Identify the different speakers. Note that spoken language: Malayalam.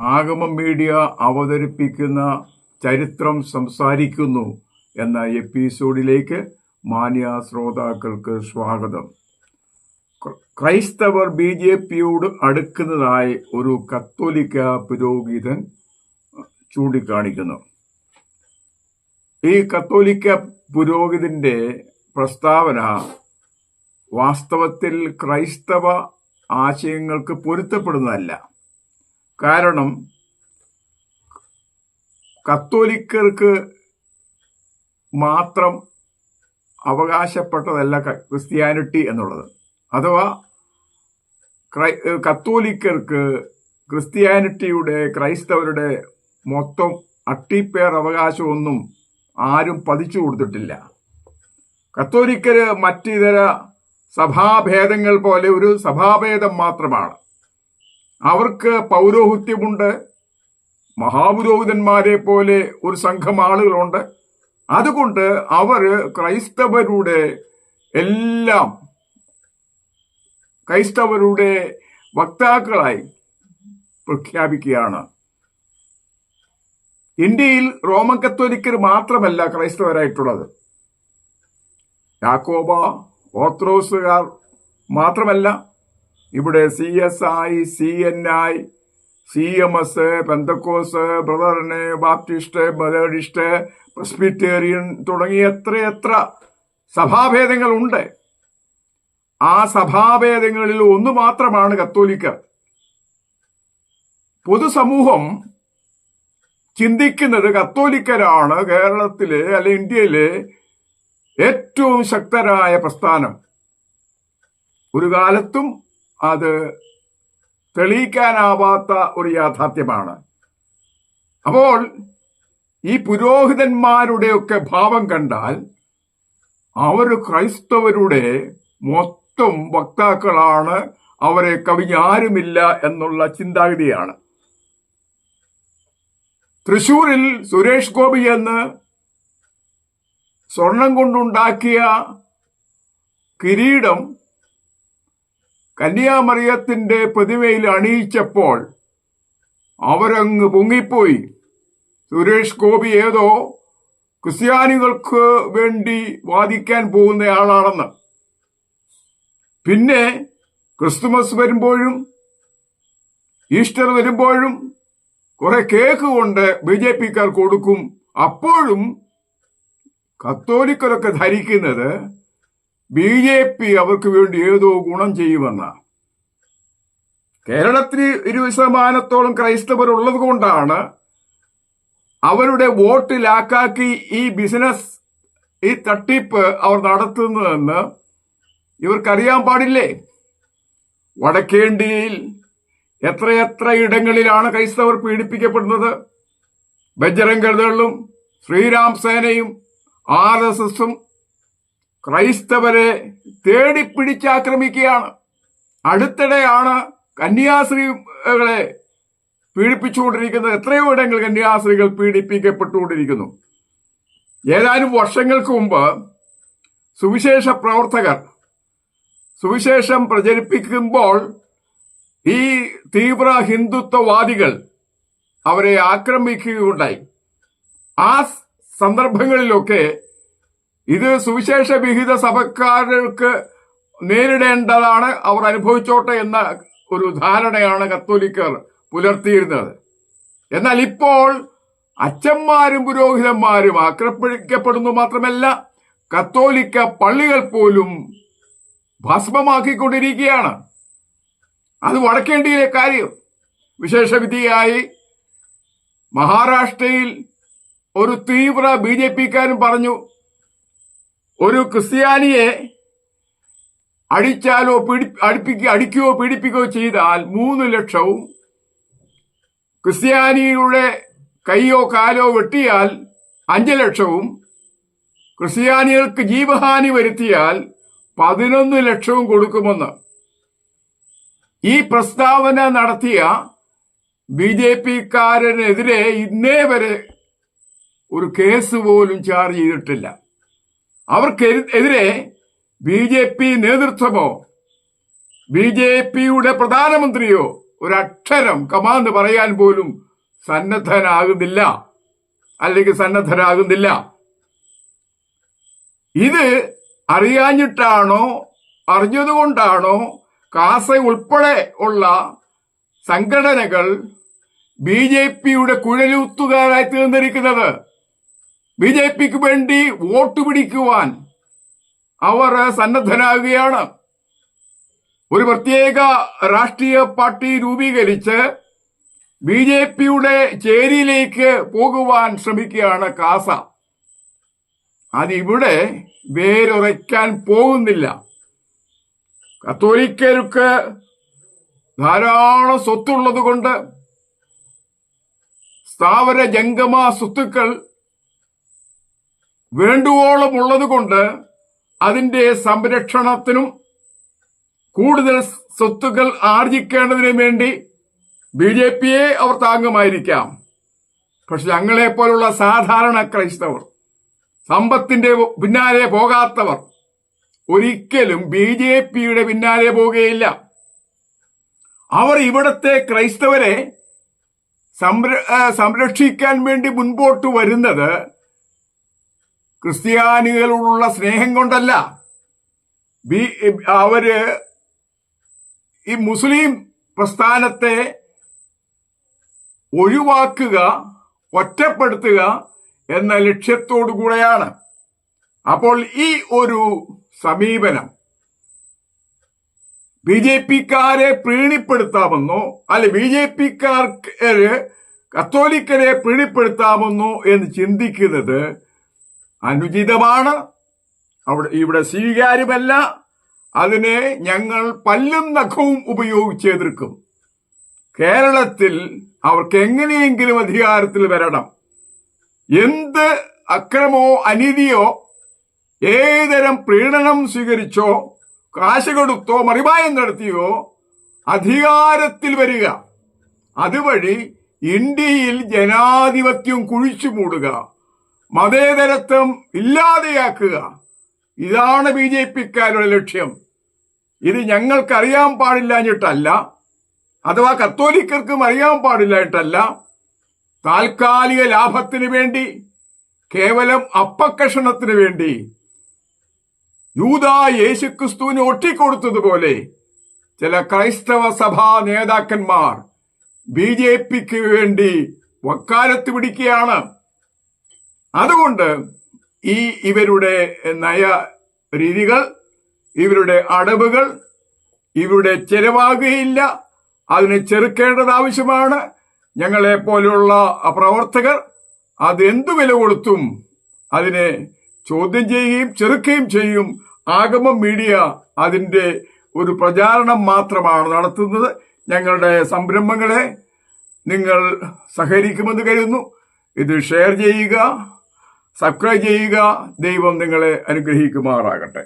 Speaker 1: ആഗമ മീഡിയ അവതരിപ്പിക്കുന്ന ചരിത്രം സംസാരിക്കുന്നു എന്ന എപ്പിസോഡിലേക്ക് മാന്യ ശ്രോതാക്കൾക്ക് സ്വാഗതം. ക്രൈസ്തവർ ബി ജെ പിയോട് അടുക്കുന്നതായി ഒരു കത്തോലിക്ക പുരോഹിതൻ ചൂണ്ടിക്കാണിക്കുന്നു. ഈ കത്തോലിക്ക പുരോഹിതന്റെ പ്രസ്താവന വാസ്തവത്തിൽ ക്രൈസ്തവ ആശയങ്ങൾക്ക് പൊരുത്തപ്പെടുന്നതല്ല. കാരണം കത്തോലിക്കർക്ക് മാത്രം അവകാശപ്പെട്ടതല്ല ക്രിസ്ത്യാനിറ്റി എന്നുള്ളത്. അഥവാ കത്തോലിക്കർക്ക് ക്രിസ്ത്യാനിറ്റിയുടെ ക്രൈസ്തവരുടെ മൊത്തം അട്ടിപ്പേർ അവകാശമൊന്നും ആരും പതിച്ചു കൊടുത്തിട്ടില്ല. കത്തോലിക്കര് മറ്റിതര സഭാഭേദങ്ങൾ പോലെ ഒരു സഭാഭേദം മാത്രമാണ്. അവർക്ക് പൗരോഹിത്യമുണ്ട്. മഹാപുരോഹിതന്മാരെ പോലെ ഒരു സംഘം ആളുകളുണ്ട്. അതുകൊണ്ട് അവർ ക്രൈസ്തവരുടെ എല്ലാം ക്രൈസ്തവരുടെ വക്താക്കളായി പ്രഖ്യാപിക്കുകയാണ്. ഇന്ത്യയിൽ റോമൻ കത്തോലിക്കർ മാത്രമല്ല ക്രൈസ്തവരായിട്ടുള്ളത്. യാക്കോബ ഓത്രോസുകാർ മാത്രമല്ല ഇവിടെ C S I C N I C M S Pentecost ബ്രദറിന് Baptist Methodist Presbyterian തുടങ്ങി എത്രയെത്ര സഭാഭേദങ്ങളുണ്ട്. ആ സഭാഭേദങ്ങളിൽ ഒന്ന് മാത്രമാണ് കത്തോലിക്കർ പൊതുസമൂഹം ചിന്തിക്കുന്നത് കത്തോലിക്കരാണ് കേരളത്തിലെ അല്ലെ ഇന്ത്യയിലെ ഏറ്റവും ശക്തരായ പ്രസ്ഥാനം. ഒരു കാലത്തും അത് തെളിയിക്കാനാവാത്ത ഒരു യാഥാർത്ഥ്യമാണ്. അപ്പോൾ ഈ പുരോഹിതന്മാരുടെയൊക്കെ ഭാവം കണ്ടാൽ അവർ ക്രൈസ്തവരുടെ മൊത്തം വക്താക്കളാണ് അവരെ കവിഞ്ഞാരുമില്ല എന്നുള്ള ചിന്താഗതിയാണ്. തൃശൂരിൽ സുരേഷ് ഗോപി എന്ന് സ്വർണം കൊണ്ടുണ്ടാക്കിയ കിരീടം കന്യാമറിയത്തിന്റെ പ്രതിമയിൽ അണിയിച്ചപ്പോൾ അവരങ്ങ് പൊങ്ങിപ്പോയി. സുരേഷ് ഗോപി ഏതോ ക്രിസ്ത്യാനികൾക്ക് വേണ്ടി വാദിക്കാൻ പോകുന്നയാളാണെന്ന്. പിന്നെ ക്രിസ്തുമസ് വരുമ്പോഴും ഈസ്റ്റർ വരുമ്പോഴും കുറെ കേക്ക് കൊണ്ട് ബി ജെ പിക്കാർ കൊടുക്കും. അപ്പോഴും കത്തോലിക്കലൊക്കെ ധരിക്കുന്നത് ബി ജെ പി അവർക്ക് വേണ്ടി ഏതോ ഗുണം ചെയ്യുമെന്ന. കേരളത്തിൽ ഇരുപത് ശതമാനത്തോളം ക്രൈസ്തവർ ഉള്ളത് കൊണ്ടാണ് അവരുടെ വോട്ട് ലാക്കാക്കി ഈ ബിസിനസ് ഈ തട്ടിപ്പ് അവർ നടത്തുന്നതെന്ന് ഇവർക്കറിയാൻ പാടില്ലേ? വടക്കേണ്ടിയിൽ എത്രയെത്ര ഇടങ്ങളിലാണ് ക്രൈസ്തവർ പീഡിപ്പിക്കപ്പെടുന്നത്? ബജ്രംഗളും ശ്രീരാം സേനയും ആർ എസ് എസും ക്രൈസ്തവരെ തേടിപ്പിടിച്ചാക്രമിക്കുകയാണ്. അടുത്തിടെയാണ് കന്യാസ്ത്രീകളെ പീഡിപ്പിച്ചുകൊണ്ടിരിക്കുന്നത്. എത്രയോ ഇടങ്ങൾ കന്യാസ്ത്രീകൾ പീഡിപ്പിക്കപ്പെട്ടുകൊണ്ടിരിക്കുന്നു. ഏതാനും വർഷങ്ങൾക്ക് മുമ്പ് സുവിശേഷ പ്രവർത്തകർ സുവിശേഷം പ്രചരിപ്പിക്കുമ്പോൾ ഈ തീവ്ര ഹിന്ദുത്വവാദികൾ അവരെ ആക്രമിക്കുകയുണ്ടായി. ആ സന്ദർഭങ്ങളിലൊക്കെ ഇത് സുവിശേഷ വിഹിത സഭക്കാർക്ക് നേരിടേണ്ടതാണ്. അവർ അനുഭവിച്ചോട്ടെ എന്ന ഒരു ധാരണയാണ് കത്തോലിക്കർ പുലർത്തിയിരുന്നത്. എന്നാൽ ഇപ്പോൾ അച്ഛന്മാരും പുരോഹിതന്മാരും ആക്രമിക്കപ്പെടുന്നു മാത്രമല്ല കത്തോലിക്ക പള്ളികൾ പോലും ഭസ്മമാക്കിക്കൊണ്ടിരിക്കുകയാണ്. അത് വടക്കേണ്ടിയിലെ കാര്യം. വിശേഷവിധിയായി മഹാരാഷ്ട്രയിൽ ഒരു തീവ്ര ബി ജെ പിക്കാരൻ പറഞ്ഞു ഒരു ക്രിസ്ത്യാനിയെ അടിച്ചാലോ പിടി അടിപ്പിക്കുക അടിക്കുകയോ പീഡിപ്പിക്കുകയോ ചെയ്താൽ മൂന്ന് ലക്ഷവും ക്രിസ്ത്യാനിയുടെ കൈയോ കാലോ വെട്ടിയാൽ അഞ്ച് ലക്ഷവും ക്രിസ്ത്യാനികൾക്ക് ജീവഹാനി വരുത്തിയാൽ പതിനൊന്ന് ലക്ഷവും കൊടുക്കുമെന്ന്. ഈ പ്രസ്താവന നടത്തിയ ബി ജെ പിക്കാരനെതിരെ ഇന്നേ വരെ ഒരു കേസ് പോലും ചാർജ് ചെയ്തിട്ടില്ല. അവർക്ക് എതിരെ ബി ജെ പി നേതൃത്വമോ ബി ജെ പിയുടെ പ്രധാനമന്ത്രിയോ ഒരക്ഷരം കമാന്ന് പറയാൻ പോലും സന്നദ്ധനാകുന്നില്ല. അല്ലെങ്കിൽ സന്നദ്ധരാകുന്നില്ല. ഇത് അറിയാഞ്ഞിട്ടാണോ അറിഞ്ഞതുകൊണ്ടാണോ കാസ ഉൾപ്പെടെ ഉള്ള സംഘടനകൾ ബി ജെ പിയുടെ കുഴലൂത്തുകാരായി തീർന്നിരിക്കുന്നത്? ബി ജെ പിക്ക് വേണ്ടി വോട്ട് പിടിക്കുവാൻ അവർ സന്നദ്ധനാകുകയാണ്. ഒരു പ്രത്യേക രാഷ്ട്രീയ പാർട്ടി രൂപീകരിച്ച് ബി ജെ പിയുടെ ചേരിയിലേക്ക് പോകുവാൻ ശ്രമിക്കുകയാണ് കാസ. അതിവിടെ വേരുറയ്ക്കാൻ പോകുന്നില്ല. കത്തോലിക്കർക്ക് ധാരാളം സ്വത്തുള്ളത് കൊണ്ട് സ്ഥാവര ജംഗമ സ്വത്തുക്കൾ വേണ്ടുവോളം ഉള്ളത് കൊണ്ട് അതിന്റെ സംരക്ഷണത്തിനും കൂടുതൽ സ്വത്തുക്കൾ ആർജിക്കേണ്ടതിനും വേണ്ടി ബി ജെ പിയെ അവർ താങ്ങുമായിരിക്കാം. പക്ഷെ ഞങ്ങളെ പോലുള്ള സാധാരണ ക്രൈസ്തവർ സമ്പത്തിന്റെ പിന്നാലെ പോകാത്തവർ ഒരിക്കലും ബി ജെ പിയുടെ പിന്നാലെ പോകുകയില്ല അവർ ഇവിടത്തെ ക്രൈസ്തവരെ സംര- സംരക്ഷിക്കാൻ വേണ്ടി മുൻപോട്ട് വരുന്നത് ക്രിസ്ത്യാനികളോടുള്ള സ്നേഹം കൊണ്ടല്ല. ബി അവർ ഈ മുസ്ലിം പ്രസ്ഥാനത്തെ ഒഴിവാക്കുക ഒറ്റപ്പെടുത്തുക എന്ന ലക്ഷ്യത്തോടു കൂടെയാണ്. അപ്പോൾ ഈ ഒരു സമീപനം ബി ജെ പിക്കാരെ പ്രീണിപ്പെടുത്താമെന്നോ അല്ലെ ബി ജെ പിക്കാർക്ക് കത്തോലിക്കരെ പ്രീണിപ്പെടുത്താമെന്നോ എന്ന് ചിന്തിക്കുന്നത് അനുചിതമാണ്. അവിടെ ഇവിടെ സ്വീകാര്യമല്ല. അതിനെ ഞങ്ങൾ പല്ലും നഖവും ഉപയോഗിച്ച് എതിർക്കും. കേരളത്തിൽ അവർക്ക് എങ്ങനെയെങ്കിലും അധികാരത്തിൽ വരണം. എന്ത് അക്രമോ അനീതിയോ ഏതരം പ്രീണനം സ്വീകരിച്ചോ കാശ് കൊടുത്തോ മറിമായം നടത്തിയോ അധികാരത്തിൽ വരിക. അതുവഴി ഇന്ത്യയിൽ ജനാധിപത്യം കുഴിച്ചു മൂടുക. മതേതരത്വം ഇല്ലാതെയാക്കുക. ഇതാണ് ബി ജെ പിക്കാരുടെ ലക്ഷ്യം. ഇത് ഞങ്ങൾക്കറിയാൻ പാടില്ലാഞ്ഞിട്ടല്ല അഥവാ കത്തോലിക്കർക്കും അറിയാൻ പാടില്ലായിട്ടല്ല താൽക്കാലിക ലാഭത്തിന് വേണ്ടി കേവലം അപ്പക്കഷണത്തിന് വേണ്ടി യൂത യേശുക്രിസ്തുവിന് ഒട്ടിക്കൊടുത്തതുപോലെ ചില ക്രൈസ്തവ സഭാ നേതാക്കന്മാർ ബി ജെ പിക്ക് വേണ്ടി വക്കാലത്ത് പിടിക്കുകയാണ്. അതുകൊണ്ട് ഈ ഇവരുടെ നയ രീതികൾ ഇവരുടെ അടവുകൾ ഇവരുടെ ചെലവാകുകയില്ല. അതിനെ ചെറുക്കേണ്ടത് ആവശ്യമാണ്. ഞങ്ങളെ പോലെയുള്ള പ്രവർത്തകർ അത് എന്തു വില കൊടുത്തും അതിനെ ചോദ്യം ചെയ്യുകയും ചെറുക്കുകയും ചെയ്യും. ആഗമ മീഡിയ അതിന്റെ ഒരു പ്രചാരണം മാത്രമാണ് നടത്തുന്നത്. ഞങ്ങളുടെ സംരംഭങ്ങളെ നിങ്ങൾ സഹകരിക്കുമെന്ന് കരുതുന്നു. ഇത് ഷെയർ ചെയ്യുക. സബ്സ്ക്രൈബ് ചെയ്യുക. ദൈവം നിങ്ങളെ അനുഗ്രഹിക്കുമാറാകട്ടെ.